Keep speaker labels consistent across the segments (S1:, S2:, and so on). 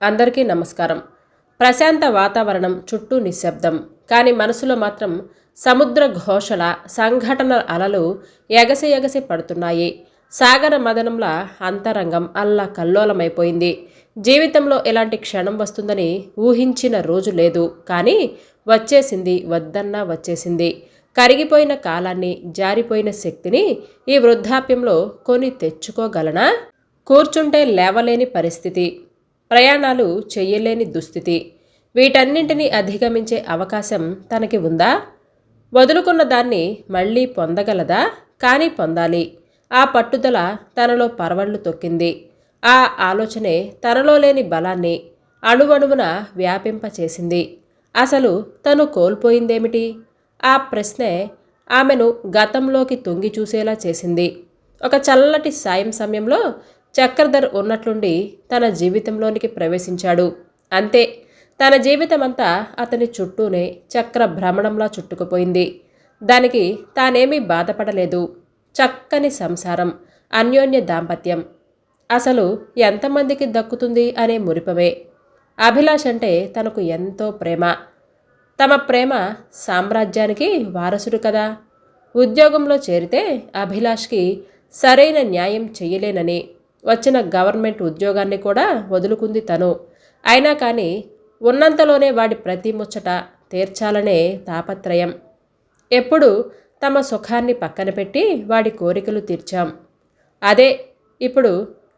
S1: అందరికీ నమస్కారం. ప్రశాంత వాతావరణం చుట్టూ నిశ్శబ్దం. కానీ మనసులో మాత్రం సముద్ర ఘోషల సంఘటన అలలు ఎగసి ఎగసి పడుతున్నాయి. సాగర మదనంలా అంతరంగం అల్లా కల్లోలమైపోయింది. జీవితంలో ఎలాంటి క్షణం వస్తుందని ఊహించిన రోజు లేదు. కానీ వచ్చేసింది వద్దన్నా వచ్చేసింది. కరిగిపోయిన కాలాన్ని జారిపోయిన శక్తిని ఈ వృద్ధాప్యంలో కొని తెచ్చుకోగలనా? కూర్చుంటే లేవలేని పరిస్థితి. ప్రయాణాలు చెయ్యలేని దుస్థితి. వీటన్నింటినీ అధిగమించే అవకాశం తనకి ఉందా? వదులుకున్న దాన్ని మళ్ళీ పొందగలదా? కానీ పొందాలి. ఆ పట్టుదల తనలో పరవళ్ళు తొక్కింది. ఆ ఆలోచనే తనలో లేని బలాన్ని అణువణువున వ్యాపింపచేసింది. అసలు తను కోల్పోయిందేమిటి? ఆ ప్రశ్నే ఆమెను గతంలోకి తొంగి చూసేలా చేసింది. ఒక చల్లటి సాయం సమయంలో చక్రధర్ ఉన్నట్లుండి తన జీవితంలోనికి ప్రవేశించాడు. అంతే తన జీవితమంతా అతని చుట్టూనే చక్ర భ్రమణంలా చుట్టుకుపోయింది. దానికి తానేమీ బాధపడలేదు. చక్కని సంసారం అన్యోన్య దాంపత్యం. అసలు ఎంతమందికి దక్కుతుంది అనే మురిపమే అభిలాష్ అంటే తనకు ఎంతో ప్రేమ. తమ ప్రేమ సామ్రాజ్యానికి వారసుడు కదా. ఉద్యోగంలో చేరితే అభిలాష్కి సరైన న్యాయం చెయ్యలేనని వచ్చిన గవర్నమెంట్ ఉద్యోగాన్ని కూడా వదులుకుంది తను. అయినా కానీ ఉన్నంతలోనే వాడి ప్రతి ముచ్చట తీర్చాలనే తాపత్రయం. ఎప్పుడు తమ సుఖాన్ని పక్కన పెట్టి వాడి కోరికలు తీర్చాం. అదే ఇప్పుడు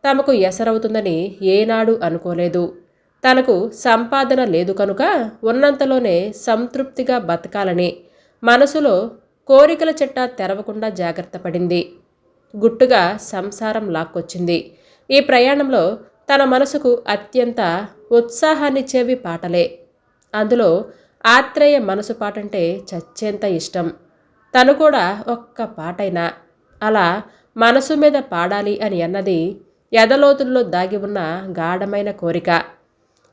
S1: తమకు ఎసరవుతుందని ఏనాడు అనుకోలేదు. తనకు సంపాదన లేదు కనుక ఉన్నంతలోనే సంతృప్తిగా బతకాలని మనసులో కోరికల చెట్ట తెరవకుండా జాగ్రత్త పడింది. గుట్టుగా సంసారం లాక్కొచ్చింది. ఈ ప్రయాణంలో తన మనసుకు అత్యంత ఉత్సాహాన్నిచ్చేవి పాటలే. అందులో ఆత్రేయ మనసు పాటంటే చచ్చేంత ఇష్టం. తను కూడా ఒక్క పాటైనా. అలా మనసు మీద పాడాలి అని అన్నది ఎదలోతుల్లో దాగి ఉన్న గాఢమైన కోరిక.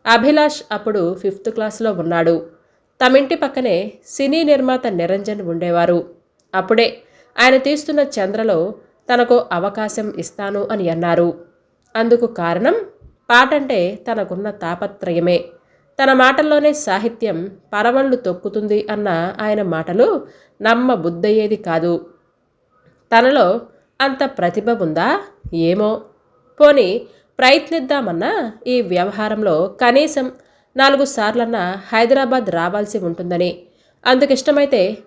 S1: అభిలాష్ అప్పుడు ఫిఫ్త్ క్లాస్లో ఉన్నాడు. తమింటి పక్కనే సినీ నిర్మాత నిరంజన్ ఉండేవారు. అప్పుడే ఆయన తీస్తున్న చంద్రలో తనకు అవకాశం ఇస్తాను అని అన్నారు. అందుకు కారణం పాటంటే తనకున్న తాపత్రయమే. తన మాటల్లోనే సాహిత్యం పరవళ్ళు తొక్కుతుంది అన్న ఆయన మాటలు నమ్మ బుద్ధయ్యేది కాదు. తనలో అంత ప్రతిభ ఉందా? ఏమో. పోని ప్రయత్నిద్దామన్నా ఈ వ్యవహారంలో కనీసం నాలుగు సార్లన్నా హైదరాబాద్ రావాల్సి ఉంటుందని. అందుకిష్టమైతే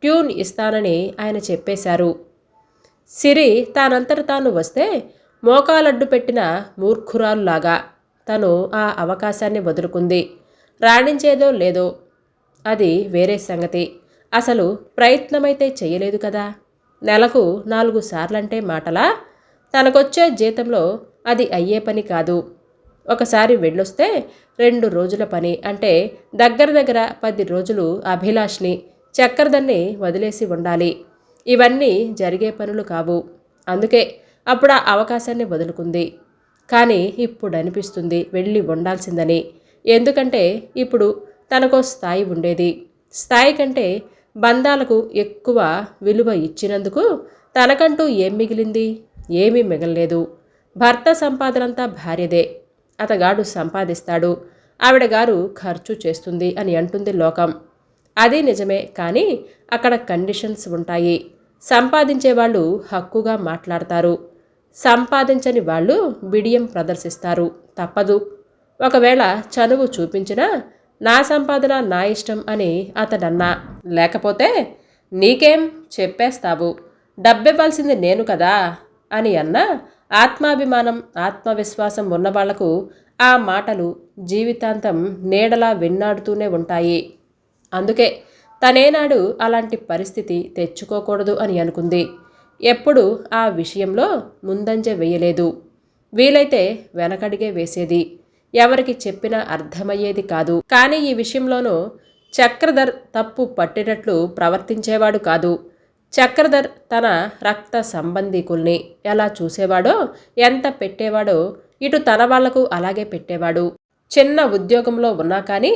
S1: ట్యూన్ ఇస్తానని ఆయన చెప్పేశారు. సిరి తానంతట తాను వస్తే మోకాలడ్డు పెట్టిన మూర్ఖురాలులాగా తను ఆ అవకాశాన్ని వదులుకుంది. రాణించేదో లేదో అది వేరే సంగతి. అసలు ప్రయత్నమైతే చేయలేదు కదా. నెలకు నాలుగు సార్లంటే మాటలా? తనకొచ్చే జీతంలో అది అయ్యే పని కాదు. ఒకసారి వెళ్ళొస్తే రెండు రోజుల పని అంటే దగ్గర దగ్గర పది రోజులు అభిలాష్ని చక్రదన్ని వదిలేసి ఉండాలి. ఇవన్నీ జరిగే పనులు కావు. అందుకే అప్పుడు ఆ అవకాశాన్ని వదులుకుంది. కానీ ఇప్పుడు అనిపిస్తుంది వెళ్ళి ఉండాల్సిందని. ఎందుకంటే ఇప్పుడు తనకో స్థాయి ఉండేది. స్థాయి కంటే బంధాలకు ఎక్కువ విలువ ఇచ్చినందుకు తనకంటూ ఏం మిగిలింది? ఏమీ మిగలలేదు. భర్త సంపాదనంతా భార్యదే. అతగాడు సంపాదిస్తాడు. ఆవిడ గారు ఖర్చు చేస్తుంది అని అంటుంది లోకం. అది నిజమే కానీ అక్కడ కండిషన్స్ ఉంటాయి. సంపాదించే వాళ్ళు హక్కుగా మాట్లాడతారు. సంపాదించని వాళ్ళు బిడియం ప్రదర్శిస్తారు. తప్పదు. ఒకవేళ చనువు చూపించినా నా సంపాదన నా ఇష్టం అని అతడన్నా లేకపోతే నీకేం చెప్పేస్తావు? డబ్బివ్వాల్సింది నేను కదా అని అన్న ఆత్మాభిమానం ఆత్మవిశ్వాసం ఉన్నవాళ్ళకు ఆ మాటలు జీవితాంతం నీడలా వెన్నాడుతూనే ఉంటాయి. అందుకే తనేనాడు అలాంటి పరిస్థితి తెచ్చుకోకూడదు అని అనుకుంది. ఎప్పుడు ఆ విషయంలో ముందంజ వేయలేదు. వీలైతే వెనకడిగే వేసేది. ఎవరికి చెప్పినా అర్థమయ్యేది కాదు. కానీ ఈ విషయంలోనూ చక్రధర్ తప్పు పట్టినట్లు ప్రవర్తించేవాడు కాదు. చక్రధర్ తన రక్త సంబంధికుల్ని ఎలా చూసేవాడో ఎంత పెట్టేవాడో ఇటు తన వాళ్ళకు అలాగే పెట్టేవాడు. చిన్న ఉద్యోగంలో ఉన్నా కానీ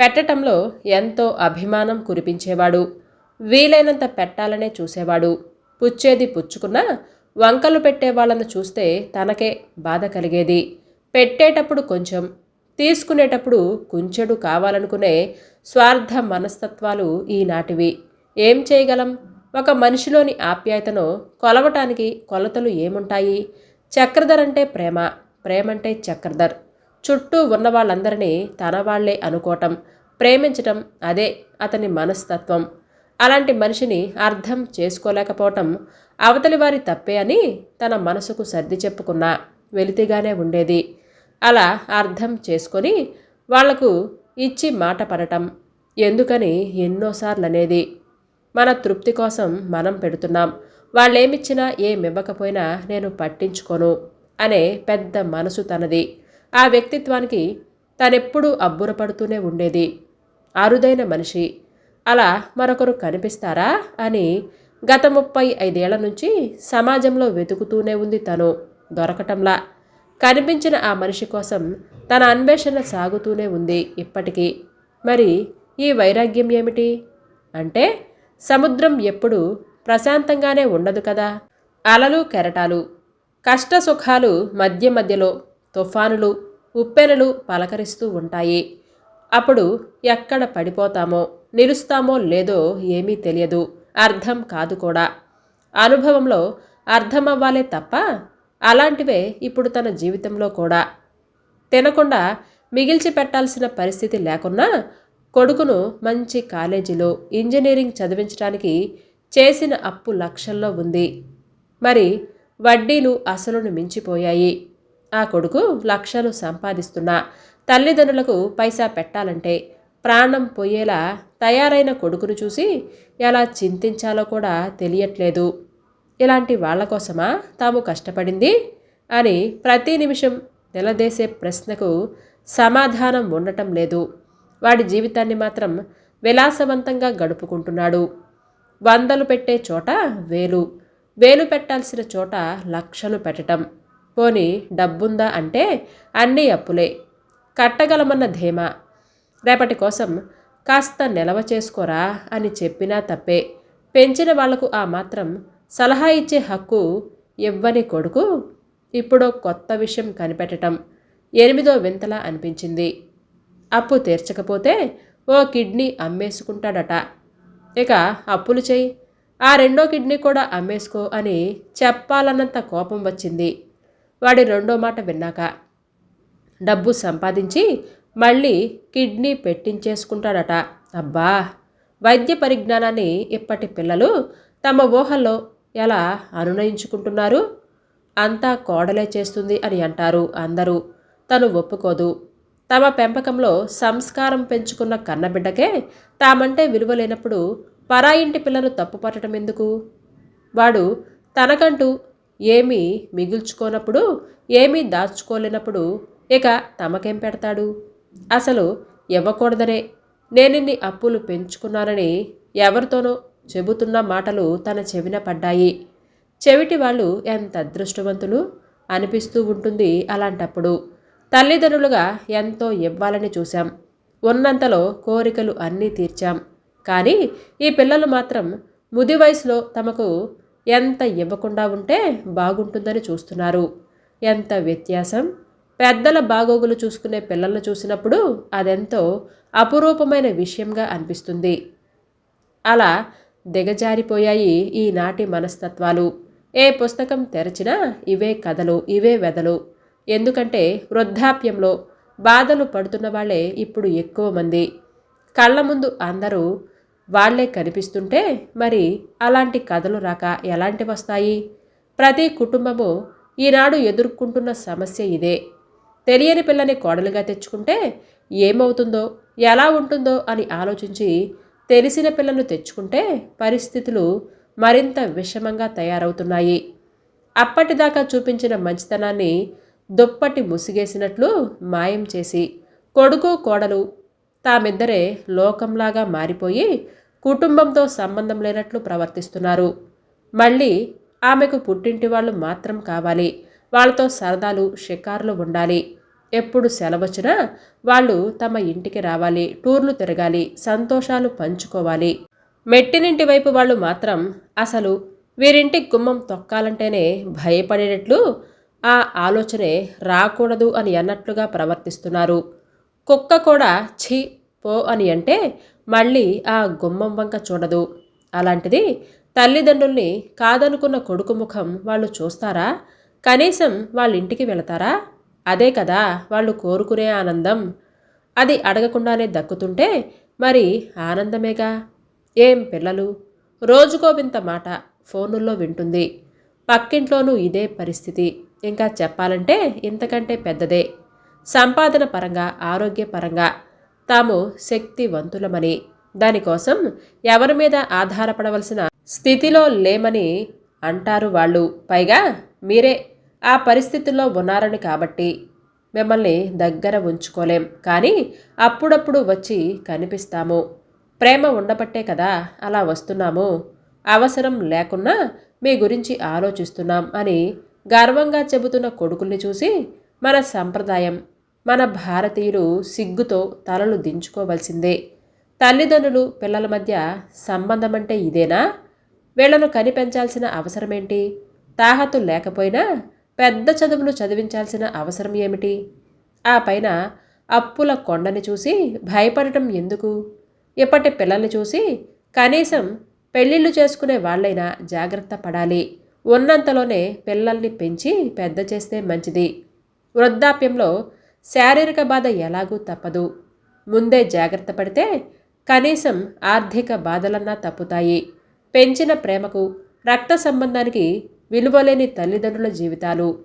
S1: పెట్టటంలో ఎంతో అభిమానం కురిపించేవాడు. వీలైనంత పెట్టాలనే చూసేవాడు. పుచ్చేది పుచ్చుకున్నా వంకలు పెట్టేవాళ్ళను చూస్తే తనకే బాధ కలిగేది. పెట్టేటప్పుడు కొంచెం తీసుకునేటప్పుడు కుంచెడు కావాలనుకునే స్వార్థ మనస్తత్వాలు ఈనాటివి. ఏం చేయగలం? ఒక మనిషిలోని ఆప్యాయతను కొలవటానికి కొలతలు ఏముంటాయి? చక్రధర్ అంటే ప్రేమ. ప్రేమంటే చక్రధర్. చుట్టూ ఉన్న వాళ్ళందరినీ తన వాళ్ళే అనుకోవటం ప్రేమించటం అదే అతని మనస్తత్వం. అలాంటి మనిషిని అర్థం చేసుకోలేకపోవటం అవతలి వారి తప్పే అని తన మనసుకు సర్ది చెప్పుకున్న వెలితిగానే ఉండేది. అలా అర్థం చేసుకొని వాళ్ళకు ఇచ్చి మాట పడటం ఎందుకని ఎన్నోసార్లు అనేది మన తృప్తి కోసం మనం పెడుతున్నాం వాళ్ళేమిచ్చినా ఏమివ్వకపోయినా నేను పట్టించుకోను అనే పెద్ద మనసు తనది. ఆ వ్యక్తిత్వానికి తనెప్పుడూ అబ్బురపడుతూనే ఉండేది. అరుదైన మనిషి. అలా మరొకరు కనిపిస్తారా అని గత ముప్పై ఐదేళ్ళ నుంచి సమాజంలో వెతుకుతూనే ఉంది తను. దొరకటంలా. కనిపించిన ఆ మనిషి కోసం తన అన్వేషణ సాగుతూనే ఉంది ఇప్పటికీ. మరి ఈ వైరాగ్యం ఏమిటి? అంటే సముద్రం ఎప్పుడు ప్రశాంతంగానే ఉండదు కదా. అలలు కెరటాలు. కష్ట సుఖాలు మధ్య మధ్యలో తుఫానులు ఉప్పెనలు పలకరిస్తూ ఉంటాయి. అప్పుడు ఎక్కడ పడిపోతామో నిలుస్తామో లేదో ఏమీ తెలియదు. అర్థం కాదు కూడా. అనుభవంలో అర్థమవ్వాలే తప్ప అలాంటివే ఇప్పుడు తన జీవితంలో కూడా. తినకుండా మిగిల్చి పెట్టాల్సిన పరిస్థితి లేకున్నా కొడుకును మంచి కాలేజీలో ఇంజనీరింగ్ చదివించడానికి చేసిన అప్పు లక్షల్లో ఉంది. మరి వడ్డీలు అసలును మించిపోయాయి. ఆ కొడుకు లక్షలు సంపాదిస్తున్నా. తల్లిదండ్రులకు పైసా పెట్టాలంటే ప్రాణం పోయేలా తయారైన కొడుకును చూసి ఎలా చింతించాలో కూడా తెలియట్లేదు. ఇలాంటి వాళ్ళ కోసమా తాము కష్టపడింది అని ప్రతి నిమిషం నిలదేసే ప్రశ్నకు సమాధానం ఉండటం లేదు. వాడి జీవితాన్ని మాత్రం విలాసవంతంగా గడుపుకుంటున్నాడు. వందలు పెట్టే చోట వేలు. వేలు పెట్టాల్సిన చోట లక్షలు పెట్టటం. పోని డబ్బుందా అంటే అన్నీ అప్పులే. కట్టగలమన్న ధీమా. రేపటి కోసం కాస్త నిలవ చేసుకోరా అని చెప్పినా తప్పే. పెంచిన వాళ్ళకు ఆ మాత్రం సలహా ఇచ్చే హక్కు ఇవ్వని కొడుకు ఇప్పుడో కొత్త విషయం కనిపెట్టడం ఎనిమిదో వింతలా అనిపించింది. అప్పు తీర్చకపోతే ఓ కిడ్నీ అమ్మేసుకుంటాడట. ఇక అప్పులు చెయ్యి. ఆ రెండో కిడ్నీ కూడా అమ్మేసుకో అని చెప్పాలన్నంత కోపం వచ్చింది. వాడి రెండో మాట విన్నాక డబ్బు సంపాదించి మళ్ళీ కిడ్నీ పెట్టించేసుకుంటాడట. అబ్బా! వైద్య పరిజ్ఞానాన్ని ఇప్పటి పిల్లలు తమ ఊహల్లో ఎలా అనునయించుకుంటున్నారు? అంతా కోడలే చేస్తుంది అని అంటారు అందరూ. తను ఒప్పుకోదు. తమ పెంపకంలో సంస్కారం పెంచుకున్న కన్నబిడ్డకే తామంటే విలువ లేనప్పుడు పరాయింటి పిల్లలు తప్పుపట్టడం ఎందుకు? వాడు తనకంటూ ఏమీ మిగుల్చుకోనప్పుడు ఏమీ దాచుకోలేనప్పుడు ఇక తమకేం పెడతాడు? అసలు ఇవ్వకూడదనే నేనిన్ని అప్పులు పెంచుకున్నానని ఎవరితోనో చెబుతున్న మాటలు తన చెవిన పడ్డాయి. చెవిటి వాళ్ళు ఎంత అదృష్టవంతులు అనిపిస్తూ ఉంటుంది అలాంటప్పుడు. తల్లిదండ్రులుగా ఎంతో ఇవ్వాలని చూశాం. ఉన్నంతలో కోరికలు అన్నీ తీర్చాం. కానీ ఈ పిల్లలు మాత్రం ముది వయసులో తమకు ఎంత ఇవ్వకుండా ఉంటే బాగుంటుందని చూస్తున్నారు. ఎంత వ్యత్యాసం? పెద్దల బాగోగులు చూసుకునే పిల్లలను చూసినప్పుడు అదెంతో అపురూపమైన విషయంగా అనిపిస్తుంది. అలా దిగజారిపోయాయి ఈనాటి మనస్తత్వాలు. ఏ పుస్తకం తెరచినా ఇవే కథలు ఇవే వెదలు. ఎందుకంటే వృద్ధాప్యంలో బాధలు పడుతున్న వాళ్ళే ఇప్పుడు ఎక్కువ మంది. కళ్ళ ముందు అందరూ వాళ్ళే కనిపిస్తుంటే మరి అలాంటి కథలు రాక ఎలాంటి వస్తాయి? ప్రతి కుటుంబము ఈనాడు ఎదుర్కొంటున్న సమస్య ఇదే. తెలియని పిల్లని కోడలుగా తెచ్చుకుంటే ఏమవుతుందో ఎలా ఉంటుందో అని ఆలోచించి తెలిసిన పిల్లను తెచ్చుకుంటే పరిస్థితులు మరింత విషమంగా తయారవుతున్నాయి. అప్పటిదాకా చూపించిన మంచితనాన్ని దుప్పటి ముసిగేసినట్లు మాయం చేసి కొడుకు కోడలు తామిద్దరే లోకంలాగా మారిపోయి కుటుంబంతో సంబంధం లేనట్లు ప్రవర్తిస్తున్నారు. మళ్ళీ ఆమెకు పుట్టింటి వాళ్ళు మాత్రం కావాలి. వాళ్ళతో సరదాలు షికార్లు ఉండాలి. ఎప్పుడు సెలవచ్చినా వాళ్ళు తమ ఇంటికి రావాలి టూర్లు తిరగాలి సంతోషాలు పంచుకోవాలి. మెట్టినింటి వైపు వాళ్ళు మాత్రం అసలు వీరింటి గుమ్మం తొక్కాలంటేనే భయపడేటట్లు ఆ ఆలోచనే రాకూడదు అని అన్నట్లుగా ప్రవర్తిస్తున్నారు. కుక్క కూడా ఛీ పో అని అంటే మళ్ళీ ఆ గుమ్మం వంక చూడదు. అలాంటిది తల్లిదండ్రుల్ని కాదనుకున్న కొడుకు ముఖం వాళ్ళు చూస్తారా? కనీసం వాళ్ళ ఇంటికి వెళతారా? అదే కదా వాళ్ళు కోరుకునే ఆనందం. అది అడగకుండానే దక్కుతుంటే మరి ఆనందమేగా? ఏం పిల్లలు? రోజుకో వింత మాట ఫోనుల్లో వింటుంది. పక్కింట్లోనూ ఇదే పరిస్థితి. ఇంకా చెప్పాలంటే ఇంతకంటే పెద్దదే. సంపాదన పరంగా ఆరోగ్యపరంగా తాము శక్తివంతులమని. దానికోసం ఎవరి మీద ఆధారపడవలసిన స్థితిలో లేమని అంటారు వాళ్ళు. పైగా మీరే ఆ పరిస్థితుల్లో ఉన్నారని కాబట్టి మిమ్మల్ని దగ్గర ఉంచుకోలేం. కానీ అప్పుడప్పుడు వచ్చి కనిపిస్తాము. ప్రేమ ఉండబట్టే కదా అలా వస్తున్నాము. అవసరం లేకున్నా మీ గురించి ఆలోచిస్తున్నాం అని గర్వంగా చెబుతున్న కొడుకుల్ని చూసి మన సంప్రదాయం మన భారతీయులు సిగ్గుతో తలలు దించుకోవలసిందే. తల్లిదండ్రులు పిల్లల మధ్య సంబంధం అంటే ఇదేనా? వీళ్ళను కనిపెంచాల్సిన అవసరమేంటి? తాహతు లేకపోయినా పెద్ద చదువులు చదివించాల్సిన అవసరం ఏమిటి? ఆ పైన అప్పుల కొండని చూసి భయపడటం ఎందుకు? ఇప్పటి పిల్లల్ని చూసి కనీసం పెళ్ళిళ్ళు చేసుకునే వాళ్ళైనా జాగ్రత్త పడాలి. ఉన్నంతలోనే పిల్లల్ని పెంచి పెద్ద చేస్తే మంచిది. వృద్ధాప్యంలో శారీరక బాధ ఎలాగూ తప్పదు. ముందే జాగ్రత్త పడితే కనీసం ఆర్థిక బాధలన్నా తప్పుతాయి. పెంచిన ప్రేమకు రక్త సంబంధానికి విలువలేని తల్లిదండ్రుల జీవితాలు.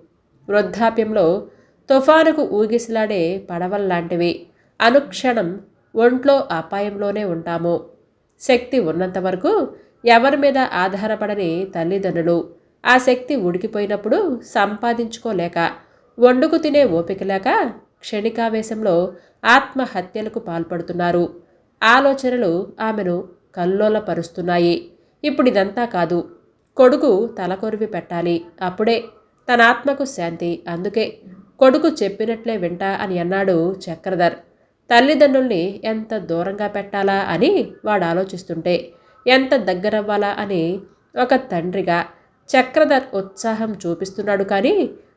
S1: వృద్ధాప్యంలో తుఫానుకు ఊగిసలాడే పడవల్లాంటివి. అనుక్షణం ఒంట్లో అపాయంలోనే ఉంటాము. శక్తి ఉన్నంత వరకు ఎవరి మీద ఆధారపడని తల్లిదండ్రులు. ఆ శక్తి ఉడికిపోయినప్పుడు సంపాదించుకోలేక వండుకు తినే ఓపిక లేక క్షణికావేశంలో ఆత్మహత్యలకు పాల్పడుతున్నారు. ఆలోచనలు ఆమెను కల్లోలపరుస్తున్నాయి. ఇప్పుడు ఇదంతా కాదు. కొడుకు తలకొరివి పెట్టాలి. అప్పుడే తన ఆత్మకు శాంతి. అందుకే కొడుకు చెప్పినట్లే వింటా అని అన్నాడు చక్రధర్. తల్లిదండ్రుల్ని ఎంత దూరంగా పెట్టాలా అని వాడు ఆలోచిస్తుంటే ఎంత దగ్గరవ్వాలా అని ఒక తండ్రిగా చక్రధర్ ఉత్సాహం చూపిస్తున్నాడు కానీ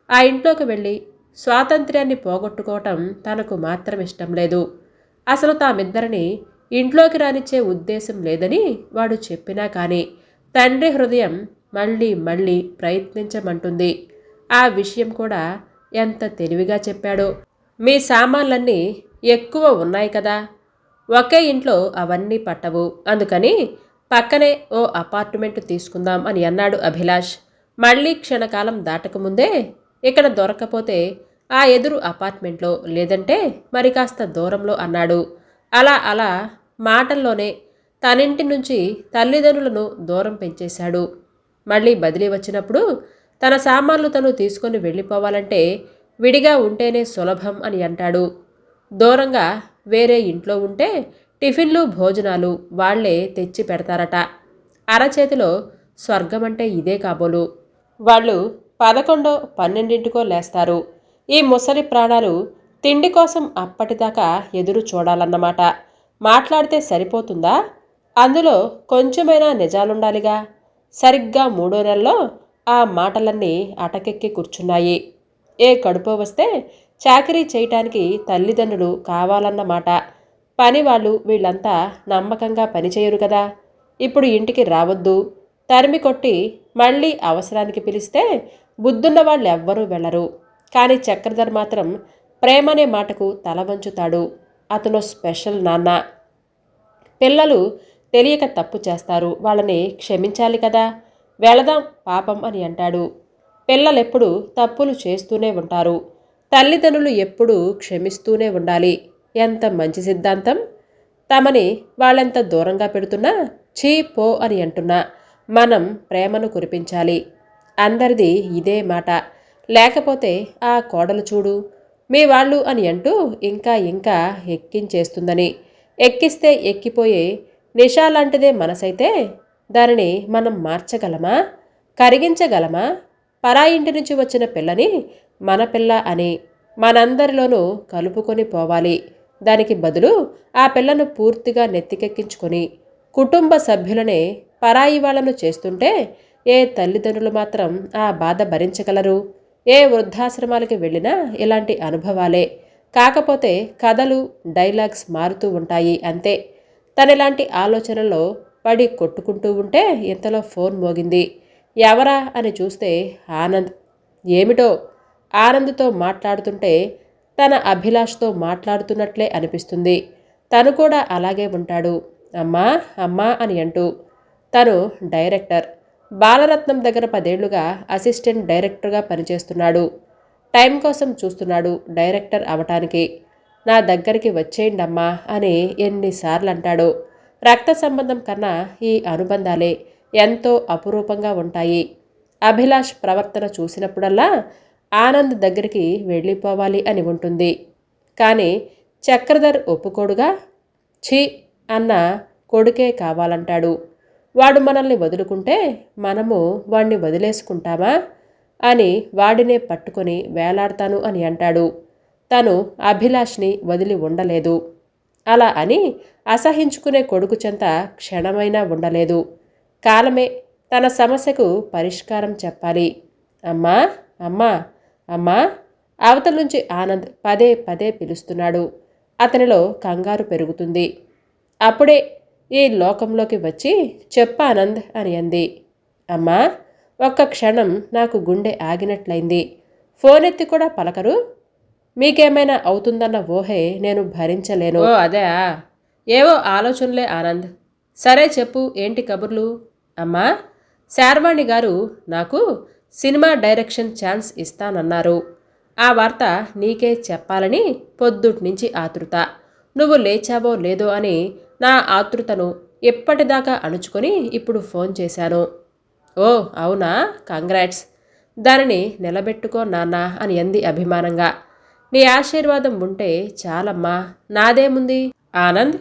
S1: ఆ ఇంట్లోకి వెళ్ళి స్వాతంత్ర్యాన్ని పోగొట్టుకోవటం తనకు మాత్రం ఇష్టం లేదు. అసలు తామిద్దరిని ఇంట్లోకి రానిచ్చే ఉద్దేశం లేదని వాడు చెప్పినా కానీ తండ్రి హృదయం మళ్ళీ మళ్ళీ ప్రయత్నించమంటుంది. ఆ విషయం కూడా ఎంత తెలివిగా చెప్పాడో. మీ సామాన్లన్నీ ఎక్కువ ఉన్నాయి కదా. ఒకే ఇంట్లో అవన్నీ పట్టవు. అందుకని పక్కనే ఓ అపార్ట్మెంట్ తీసుకుందాం అని అన్నాడు అభిలాష్. మళ్ళీ క్షణకాలం దాటకముందే ఇక్కడ దొరకపోతే ఆ ఎదురు అపార్ట్మెంట్లో లేదంటే మరి కాస్త దూరంలో అన్నాడు. అలా అలా మాటల్లోనే తనింటి నుంచి తల్లిదండ్రులను దూరం పెంచేశాడు. మళ్ళీ బదిలీ వచ్చినప్పుడు తన సామాన్లు తను తీసుకొని వెళ్ళిపోవాలంటే విడిగా ఉంటేనే సులభం అని అంటాడు. దూరంగా వేరే ఇంట్లో ఉంటే టిఫిన్లు భోజనాలు వాళ్ళే తెచ్చి పెడతారట. అరచేతిలో స్వర్గం అంటే ఇదే కాబోలు. వాళ్ళు పదకొండో పన్నెండింటికో లేస్తారు. ఈ ముసలి ప్రాణాలు తిండి కోసం అప్పటిదాకా ఎదురు చూడాలన్నమాట. మాట్లాడితే సరిపోతుందా? అందులో కొంచెమైనా నిజాలుండాలిగా. సరిగ్గా మూడో నెలలో ఆ మాటలన్నీ అటకెక్కి కూర్చున్నాయి. ఏ కడుపు వస్తే చాకరీ చేయటానికి తల్లిదండ్రులు కావాలన్నమాట. పని వాళ్ళు వీళ్ళంతా నమ్మకంగా పనిచేయరు కదా. ఇప్పుడు ఇంటికి రావద్దు. తరిమి కొట్టి మళ్ళీ అవసరానికి పిలిస్తే బుద్ధున్న వాళ్ళు ఎవ్వరూ వెళ్ళరు. కానీ చక్రధర్ మాత్రం ప్రేమ అనే మాటకు తల వంచుతాడు. అతను స్పెషల్ నాన్న. పిల్లలు తెలియక తప్పు చేస్తారు. వాళ్ళని క్షమించాలి కదా. వెళదాం పాపం అని అంటాడు. పిల్లలెప్పుడు తప్పులు చేస్తూనే ఉంటారు. తల్లిదండ్రులు ఎప్పుడూ క్షమిస్తూనే ఉండాలి. ఎంత మంచి సిద్ధాంతం? తమని వాళ్ళెంత దూరంగా పెడుతున్నా చీ పో అని అంటున్నా. మనం ప్రేమను కురిపించాలి. అందరిది ఇదే మాట. లేకపోతే ఆ కోడలు చూడు మీ వాళ్ళు అని అంటూ ఇంకా ఇంకా ఎక్కించేస్తుందని. ఎక్కిస్తే ఎక్కిపోయే నిషా లాంటిదే మనసైతే దానిని మనం మార్చగలమా? కరిగించగలమా? పరాయింటి నుంచి వచ్చిన పిల్లని మన పిల్ల అని మనందరిలోనూ కలుపుకొని పోవాలి. దానికి బదులు ఆ పిల్లను పూర్తిగా నెత్తికెక్కించుకొని కుటుంబ సభ్యులనే పరాయి వాళ్ళను చేస్తుంటే ఏ తల్లిదండ్రులు మాత్రం ఆ బాధ భరించగలరు? ఏ వృద్ధాశ్రమాలకి వెళ్ళినా ఇలాంటి అనుభవాలే. కాకపోతే కథలు డైలాగ్స్ మారుతూ ఉంటాయి అంతే. తనలాంటి ఆలోచనల్లో పడి కొట్టుకుంటూ ఉంటే ఇంతలో ఫోన్ మోగింది. ఎవరా అని చూస్తే ఆనంద్. ఏమిటో? ఆనంద్తో మాట్లాడుతుంటే తన అభిలాష్తో మాట్లాడుతున్నట్లే అనిపిస్తుంది. తను కూడా అలాగే ఉంటాడు. అమ్మా అమ్మా అని అంటూ తను డైరెక్టర్. బాలరత్నం దగ్గర పదేళ్ళుగా అసిస్టెంట్ డైరెక్టర్గా పనిచేస్తున్నాడు. టైం కోసం చూస్తున్నాడు డైరెక్టర్ అవటానికి. నా దగ్గరికి వచ్చేయండమ్మా అని ఎన్నిసార్లు అంటాడో రక్త సంబంధం కన్నా ఈ అనుబంధాలే ఎంతో అపురూపంగా ఉంటాయి. అభిలాష్ ప్రవర్తన చూసినప్పుడల్లా ఆనంద్ దగ్గరికి వెళ్ళిపోవాలి అని ఉంటుంది. కానీ చక్రధర్ ఒప్పుకోడుగా ఛీ అన్న కొడుకే కావాలంటాడు. వాడు మనల్ని వదులుకుంటే మనము వాణ్ణి వదిలేసుకుంటామా? అని వాడినే పట్టుకొని వేలాడతాను అని అంటాడు. తను అభిలాష్ని వదిలి ఉండలేదు. అలా అని అసహించుకునే కొడుకు చెంత క్షణమైనా ఉండలేదు. కాలమే తన సమస్యకు పరిష్కారం చెప్పాలి. అమ్మా అమ్మా అమ్మా అవతల నుంచి ఆనంద్ పదే పదే పిలుస్తున్నాడు. అతనిలో కంగారు పెరుగుతుంది. అప్పుడే ఈ లోకంలోకి వచ్చి చెప్పానంద్ అని అంది. అమ్మా ఒక్క క్షణం నాకు గుండె ఆగినట్లయింది. ఫోన్ ఎత్తి కూడా పలకరు. మీకేమైనా అవుతుందన్న ఊహే నేను భరించలేను. ఓ అదే. ఏవో ఆలోచనలే ఆనంద్. సరే చెప్పు ఏంటి కబుర్లు? అమ్మా శార్వాణి గారు నాకు సినిమా డైరెక్షన్ ఛాన్స్ ఇస్తానన్నారు. ఆ వార్త నీకే చెప్పాలని పొద్దుటి నుంచి ఆతృత. నువ్వు లేచావో లేదో అని నా ఆతృతను ఎప్పటిదాకా అణుచుకొని ఇప్పుడు ఫోన్ చేశాను. ఓ అవునా? కంగ్రాట్స్. దానిని నిలబెట్టుకో నాన్న అని అంది అభిమానంగా. నీ ఆశీర్వాదం ఉంటే చాలమ్మా. నాదేముంది? ఆనంద్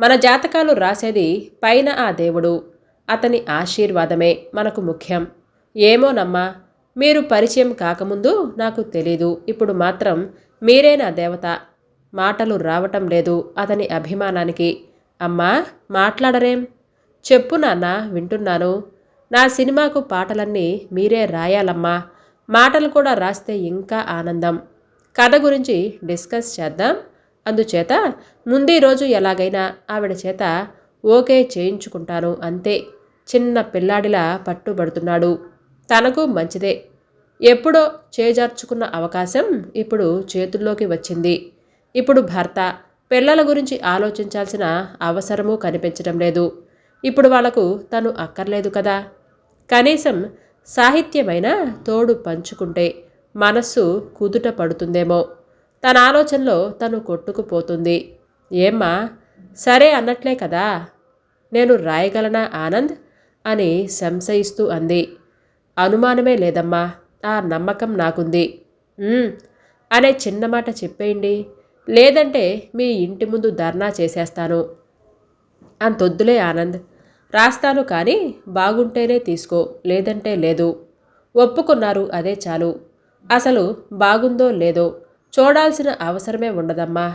S1: మన జాతకాలు రాసేది పైన ఆ దేవుడు. అతని ఆశీర్వాదమే మనకు ముఖ్యం. ఏమోనమ్మా మీరు పరిచయం కాకముందు నాకు తెలీదు. ఇప్పుడు మాత్రం మీరే నా దేవత. మాటలు రావటం లేదు అతని అభిమానానికి. అమ్మా మాట్లాడరేం? చెప్పు నాన్న వింటున్నాను. నా సినిమాకు పాటలన్నీ మీరే రాయాలమ్మా. మాటలు కూడా రాస్తే ఇంకా ఆనందం. కథ గురించి డిస్కస్ చేద్దాం. అందుచేత ముందే రోజు ఎలాగైనా ఆవిడ చేత ఓకే చేయించుకుంటాను అంతే. చిన్న పిల్లాడిలా పట్టుబడుతున్నాడు. తనకు మంచిదే. ఎప్పుడో చేజార్చుకున్న అవకాశం ఇప్పుడు చేతుల్లోకి వచ్చింది. ఇప్పుడు భర్త పిల్లల గురించి ఆలోచించాల్సిన అవసరమూ కనిపించడం లేదు. ఇప్పుడు వాళ్ళకు తను అక్కర్లేదు కదా. కనీసం సాహిత్యమైన తోడు పంచుకుంటే మనస్సు కుదుట పడుతుందేమో. తన ఆలోచనలో తను కొట్టుకుపోతుంది. ఏమ్మా సరే అన్నట్లే కదా. నేను రాయగలనా ఆనంద్? అని సంశయిస్తూ అంది. అనుమానమే లేదమ్మా ఆ నమ్మకం నాకుంది. అనే చిన్న మాట చెప్పేయండి. లేదంటే మీ ఇంటి ముందు ధర్నా చేసేస్తాను. అంతొద్దులే ఆనంద్. రాస్తాను కానీ బాగుంటేనే తీసుకో లేదంటే లేదు. ఒప్పుకున్నారు అదే చాలు. అసలు బాగుందో లేదో చూడాల్సిన అవసరమే ఉండదమ్మా.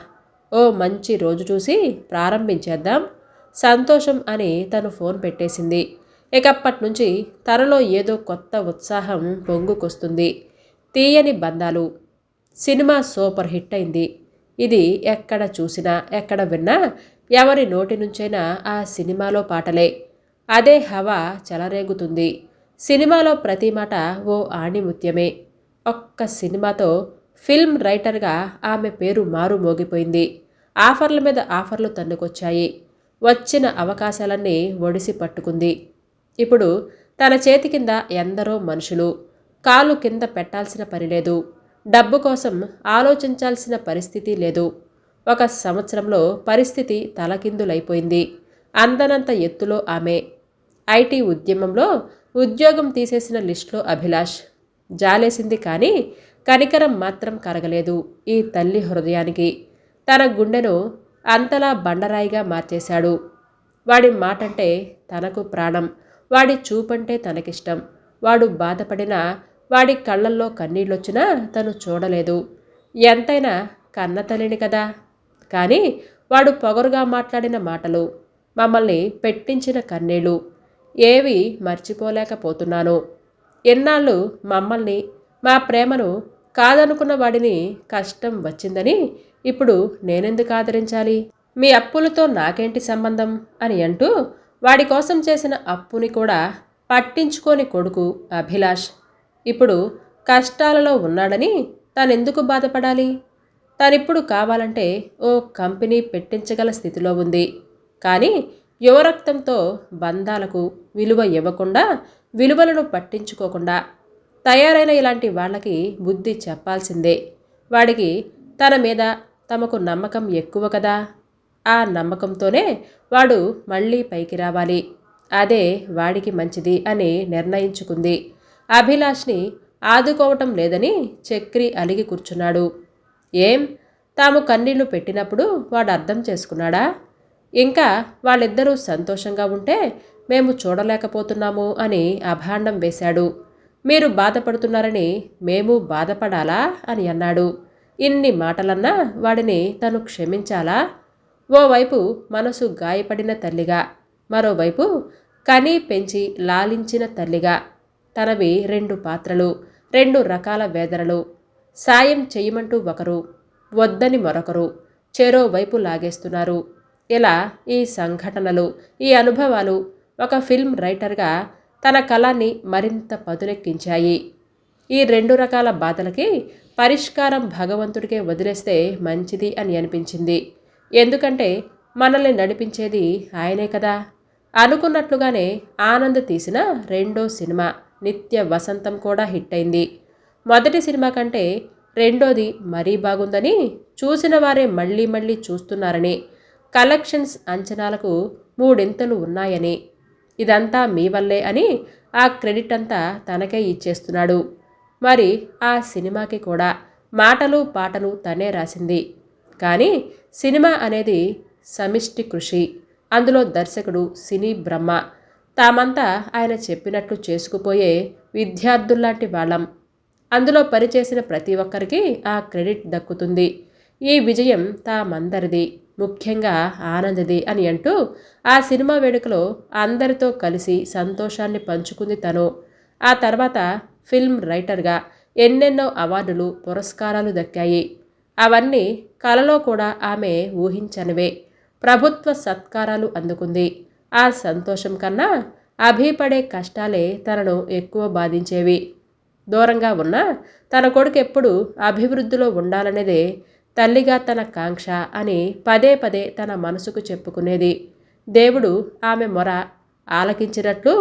S1: ఓ మంచి రోజు చూసి ప్రారంభించేద్దాం. సంతోషం అని తను ఫోన్ పెట్టేసింది. ఇకప్పటి నుంచి తనలో ఏదో కొత్త ఉత్సాహం పొంగుకొస్తుంది. తీయని బంధాలు. సినిమా సూపర్ హిట్ అయింది. ఇది ఎక్కడ చూసినా ఎక్కడ విన్నా ఎవరి నోటి నుంచైనా ఆ సినిమాలో పాటలే. అదే హవా చెలరేగుతుంది. సినిమాలో ప్రతి మాట ఓ ఆణిముత్యమే. ఒక్క సినిమాతో ఫిల్మ్ రైటర్గా ఆమె పేరు మారు మోగిపోయింది. ఆఫర్ల మీద ఆఫర్లు తన్నుకొచ్చాయి. వచ్చిన అవకాశాలన్నీ ఒడిసి పట్టుకుంది. ఇప్పుడు తన చేతి కింద ఎందరో మనుషులు. కాలు కింద పెట్టాల్సిన పని లేదు. డబ్బు కోసం ఆలోచించాల్సిన పరిస్థితి లేదు. ఒక సంవత్సరంలో పరిస్థితి తలకిందులైపోయింది. అందనంత ఎత్తులో ఆమె. ఐటీ ఉద్యమంలో ఉద్యోగం తీసేసిన లిస్టులో అభిలాష్. జాలేసింది కానీ కనికరం మాత్రం కరగలేదు ఈ తల్లి హృదయానికి. తన గుండెను అంతలా బండరాయిగా మార్చేశాడు. వాడి మాటంటే తనకు ప్రాణం. వాడి చూపంటే తనకిష్టం. వాడు బాధపడినా వాడి కళ్ళల్లో కన్నీళ్ళొచ్చినా తను చూడలేదు. ఎంతైనా కన్నతల్లిని కదా. కానీ వాడు పొగరుగా మాట్లాడిన మాటలు మమ్మల్ని పెట్టించిన కన్నీళ్ళు ఏవి మర్చిపోలేకపోతున్నాను. ఎన్నాళ్ళు మమ్మల్ని మా ప్రేమను కాదనుకున్న వాడిని కష్టం వచ్చిందని ఇప్పుడు నేనెందుకు ఆదరించాలి? మీ అప్పులతో నాకేంటి సంబంధం? అని అంటూ వాడి కోసం చేసిన అప్పుని కూడా పట్టించుకోని కొడుకు అభిలాష్ ఇప్పుడు కష్టాలలో ఉన్నాడని తానెందుకు బాధపడాలి? తనిప్పుడు కావాలంటే ఓ కంపెనీ పెట్టించగల స్థితిలో ఉంది. కానీ యువరక్తంతో బంధాలకు విలువ ఇవ్వకుండా విలువలను పట్టించుకోకుండా తయారైన ఇలాంటి వాళ్ళకి బుద్ధి చెప్పాల్సిందే. వాడికి తన మీద తమకు నమ్మకం ఎక్కువ కదా? ఆ నమ్మకంతోనే వాడు మళ్ళీ పైకి రావాలి. అదే వాడికి మంచిది అని నిర్ణయించుకుంది. అభిలాష్ని ఆదుకోవటం లేదని చక్రి అలిగి కూర్చున్నాడు. ఏం? తాము కన్నీళ్ళు పెట్టినప్పుడు వాడు అర్థం చేసుకున్నాడా? ఇంకా వాళ్ళిద్దరూ సంతోషంగా ఉంటే మేము చూడలేకపోతున్నాము అని అభాండం వేశాడు. మీరు బాధపడుతున్నారని మేము బాధపడాలా అని అన్నాడు. ఇన్ని మాటలన్నా వాడిని తను క్షమించాలా? ఓవైపు మనసు గాయపడిన తల్లిగా మరోవైపు కని పెంచి లాలించిన తల్లిగా. తనవి రెండు పాత్రలు రెండు రకాల వేదనలు సాయం చేయమంటూ ఒకరు వద్దని మరొకరు చెరోవైపు లాగేస్తున్నారు. ఇలా ఈ సంఘటనలు ఈ అనుభవాలు ఒక ఫిల్మ్ రైటర్గా తన కళాన్ని మరింత పదునెక్కించాయి. ఈ రెండు రకాల బాధలకి పరిష్కారం భగవంతుడికే వదిలేస్తే మంచిది అని అనిపించింది. ఎందుకంటే మనల్ని నడిపించేది ఆయనే కదా. అనుకున్నట్లుగానే ఆనంద్ తీసిన రెండో సినిమా. నిత్య వసంతం కూడా హిట్ అయింది. మొదటి సినిమా కంటే రెండోది మరీ బాగుందని చూసిన వారే మళ్ళీ మళ్ళీ చూస్తున్నారని కలెక్షన్స్ అంచనాలకు మూడింతలు ఉన్నాయని. ఇదంతా మీ వల్లే అని ఆ క్రెడిట్ అంతా తనకే ఇచ్చేస్తున్నాడు. మరి ఆ సినిమాకి కూడా మాటలు పాటలు తనే రాసింది. కానీ సినిమా అనేది సమిష్టి కృషి. అందులో దర్శకుడు సినీ బ్రహ్మ. తామంతా ఆయన చెప్పినట్లు చేసుకుపోయే విద్యార్థుల్లాంటి వాళ్ళం. అందులో పనిచేసిన ప్రతి ఒక్కరికి ఆ క్రెడిట్ దక్కుతుంది. ఈ విజయం తామందరిది. ముఖ్యంగా ఆనందది అని అంటూ ఆ సినిమా వేడుకలో అందరితో కలిసి సంతోషాన్ని పంచుకుంది తను. ఆ తర్వాత ఫిల్మ్ రైటర్గా ఎన్నెన్నో అవార్డులు పురస్కారాలు దక్కాయి. అవన్నీ కలలో కూడా ఆమె ఊహించనివే. ప్రభుత్వ సత్కారాలు అందుకుంది. ఆ సంతోషం కన్నా అభిపడే కష్టాలే తనను ఎక్కువ బాధించేవి. దూరంగా ఉన్న తన కొడుకు ఎప్పుడు అభివృద్ధిలో ఉండాలనేదే తల్లిగా తన కాంక్ష అని పదే పదే తన మనసుకు చెప్పుకునేది. దేవుడు ఆమె మొర ఆలకించినట్లు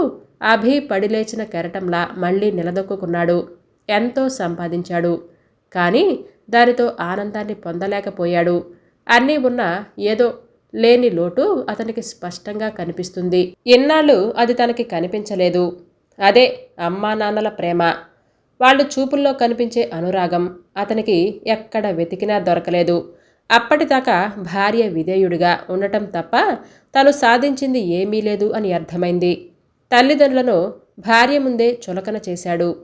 S1: అభి పడిలేచిన కెరటంలా మళ్ళీ నిలదొక్కున్నాడు ఎంతో సంపాదించాడు. కానీ దానితో ఆనందాన్ని పొందలేకపోయాడు. అన్నీ ఉన్నా ఏదో లేని లోటు అతనికి స్పష్టంగా కనిపిస్తుంది. ఎన్నాళ్ళు అది తనకి కనిపించలేదు. అదే అమ్మా నాన్నల ప్రేమ. వాళ్ళు చూపుల్లో కనిపించే అనురాగం అతనికి ఎక్కడ వెతికినా దొరకలేదు. అప్పటిదాకా భార్య విధేయుడిగా ఉండటం తప్ప తను సాధించింది ఏమీ లేదు అని అర్థమైంది. తల్లిదండ్రులను భార్య ముందే చులకన చేశాడు.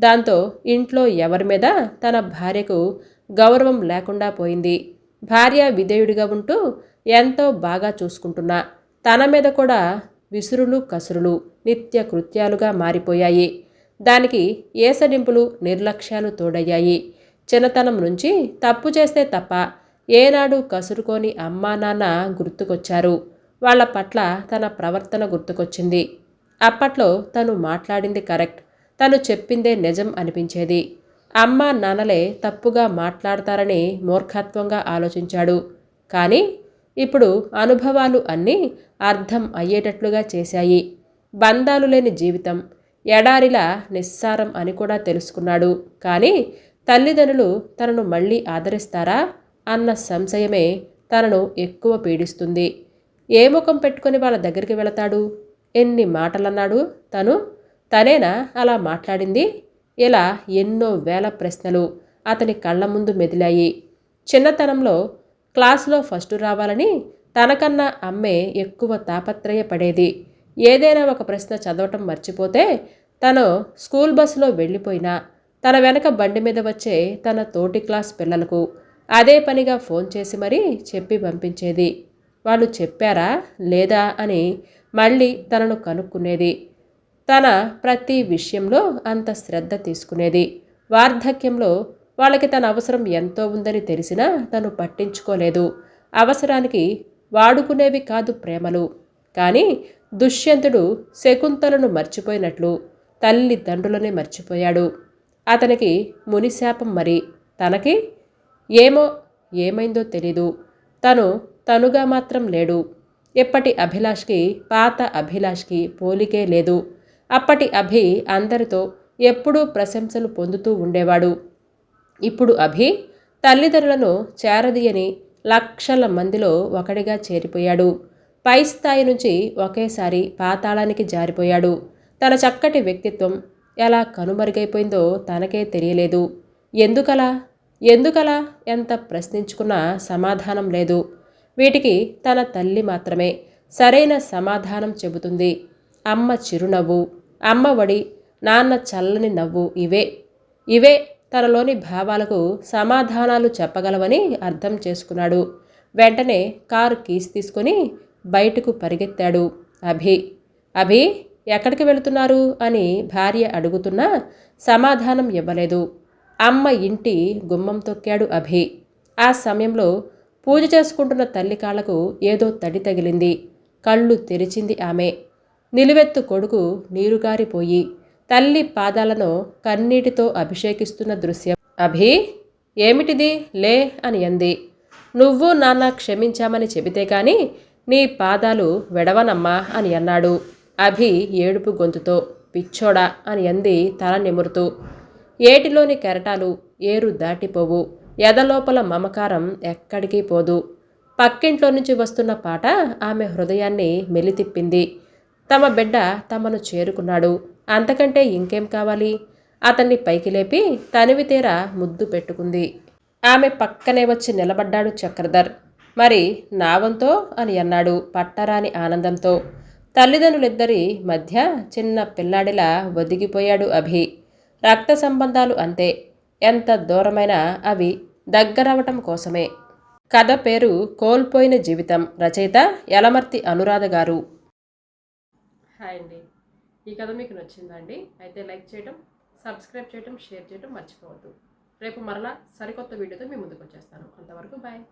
S1: దాంతో ఇంట్లో ఎవరి మీద తన భార్యకు గౌరవం లేకుండా పోయింది. భార్య విధేయుడిగా ఉంటూ ఎంతో బాగా చూసుకుంటున్నా. తన మీద కూడా విసురులు కసురులు నిత్య కృత్యాలుగా మారిపోయాయి. దానికి ఏసడింపులు నిర్లక్ష్యాలు తోడయ్యాయి. చిన్నతనం నుంచి తప్పు చేస్తే తప్ప ఏనాడు కసురుకొని అమ్మా నాన్న గుర్తుకొచ్చారు. వాళ్ళ పట్ల తన ప్రవర్తన గుర్తుకొచ్చింది. అప్పట్లో తను మాట్లాడింది కరెక్ట్. తను చెప్పిందే నిజం అనిపించేది. అమ్మా నాన్నలే తప్పుగా మాట్లాడతారని మూర్ఖత్వంగా ఆలోచించాడు. కానీ ఇప్పుడు అనుభవాలు అన్నీ అర్థం అయ్యేటట్లుగా చేశాయి. బంధాలు లేని జీవితం ఎడారిలా నిస్సారం అని కూడా తెలుసుకున్నాడు. కానీ తల్లిదండ్రులు తనను మళ్ళీ ఆదరిస్తారా అన్న సంశయమే తనను ఎక్కువ పీడిస్తుంది. ఏ ముఖం పెట్టుకొని వాళ్ళ దగ్గరికి వెళతాడు? ఎన్ని మాటలన్నాడు తను? తనేనా అలా మాట్లాడింది? ఇలా ఎన్నో వేల ప్రశ్నలు అతని కళ్ళ ముందు మెదిలాయి. చిన్నతనంలో క్లాసులో ఫస్ట్ రావాలని తనకన్నా అమ్మే ఎక్కువ తాపత్రయపడేది. ఏదైనా ఒక ప్రశ్న చదవటం మర్చిపోతే తను స్కూల్ బస్సులో వెళ్ళిపోయినా తన వెనక బండి మీద వచ్చే తన తోటి క్లాస్ పిల్లలకు అదే పనిగా ఫోన్ చేసి మరీ చెప్పి పంపించేది. వాళ్ళు చెప్పారా లేదా అని మళ్ళీ తనను కనుక్కునేది. తన ప్రతి విషయంలో అంత శ్రద్ధ తీసుకునేది. వార్ధక్యంలో వాళ్ళకి తన అవసరం ఎంతో ఉందని తెలిసినా తను పట్టించుకోలేదు. అవసరానికి వాడుకునేవి కాదు ప్రేమలు. కానీ దుష్యంతుడు శకుంతలను మర్చిపోయినట్లు తల్లిదండ్రులని మర్చిపోయాడు. అతనికి మునిశాపం మరి. తనకి ఏమో ఏమైందో తెలీదు. తను తనుగా మాత్రం లేడు. ఎప్పటి అభిలాష్కి పాత అభిలాష్కి పోలికే లేదు. అప్పటి అభి అందరితో ఎప్పుడూ ప్రశంసలు పొందుతూ ఉండేవాడు. ఇప్పుడు అభి తల్లిదండ్రులను చేరదీయని లక్షల మందిలో ఒకడిగా చేరిపోయాడు. పై స్థాయి నుంచి ఒకేసారి పాతాళానికి జారిపోయాడు. తన చక్కటి వ్యక్తిత్వం ఎలా కనుమరుగైపోయిందో తనకే తెలియలేదు. ఎందుకలా? ఎందుకలా? ఎంత ప్రశ్నించుకున్నా సమాధానం లేదు. వీటికి తన తల్లి మాత్రమే సరైన సమాధానం చెబుతుంది. అమ్మ చిరునవ్వు అమ్మ వడి నాన్న చల్లని నవ్వు ఇవే. ఇవే తనలోని భావాలకు సమాధానాలు చెప్పగలవని అర్థం చేసుకున్నాడు. వెంటనే కారు కీస్ తీసుకొని బయటకు పరిగెత్తాడు. అభి అభి ఎక్కడికి వెళుతున్నారు? అని భార్య అడుగుతున్నా సమాధానం ఇవ్వలేదు. అమ్మ ఇంటి గుమ్మం తొక్కాడు అభి. ఆ సమయంలో పూజ చేసుకుంటున్న తల్లి కాళ్ళకు ఏదో తడి తగిలింది. కళ్ళు తెరిచింది ఆమె. నిలువెత్తు కొడుకు నీరుగారిపోయి తల్లి పాదాలను కన్నీటితో అభిషేకిస్తున్న దృశ్యం. అభి ఏమిటిది? లే అని అంది. నువ్వు నాన్న క్షమించామని చెబితే కాని నీ పాదాలు వెడవనమ్మా అని అన్నాడు. అభి ఏడుపు గొంతుతో పిచ్చోడా అని అంది తల నిమురుతూ. ఏటిలోని కెరటాలు ఏరు దాటిపోవు. ఎదలోపల మమకారం ఎక్కడికి పోదు. పక్కింట్లో నుంచి వస్తున్న పాట ఆమె హృదయాన్ని మెలితిప్పింది. తమ బిడ్డ తమను చేరుకున్నాడు. అంతకంటే ఇంకేం కావాలి? అతన్ని పైకి లేపి తనివి తీర ముద్దు పెట్టుకుంది. ఆమె పక్కనే వచ్చి నిలబడ్డాడు చక్రధర్. మరి నావంతో అని అన్నాడు పట్టరాని ఆనందంతో. తల్లిదండ్రులిద్దరి మధ్య చిన్న పిల్లాడిలా ఒదిగిపోయాడు అభి. రక్త సంబంధాలు అంతే. ఎంత దూరమైనా అవి దగ్గరవటం కోసమే. కథ పేరు కోల్పోయిన జీవితం. రచయిత యలమర్తి అనురాధ గారు. హాయ్ అండి. ఈ కథ మీకు నచ్చిందండి అయితే లైక్ చేయటం సబ్స్క్రైబ్ చేయటం షేర్ చేయటం మర్చిపోవద్దు. రేపు మరలా సరికొత్త వీడియోతో మీ ముందుకు వచ్చేస్తాను. అంతవరకు బాయ్.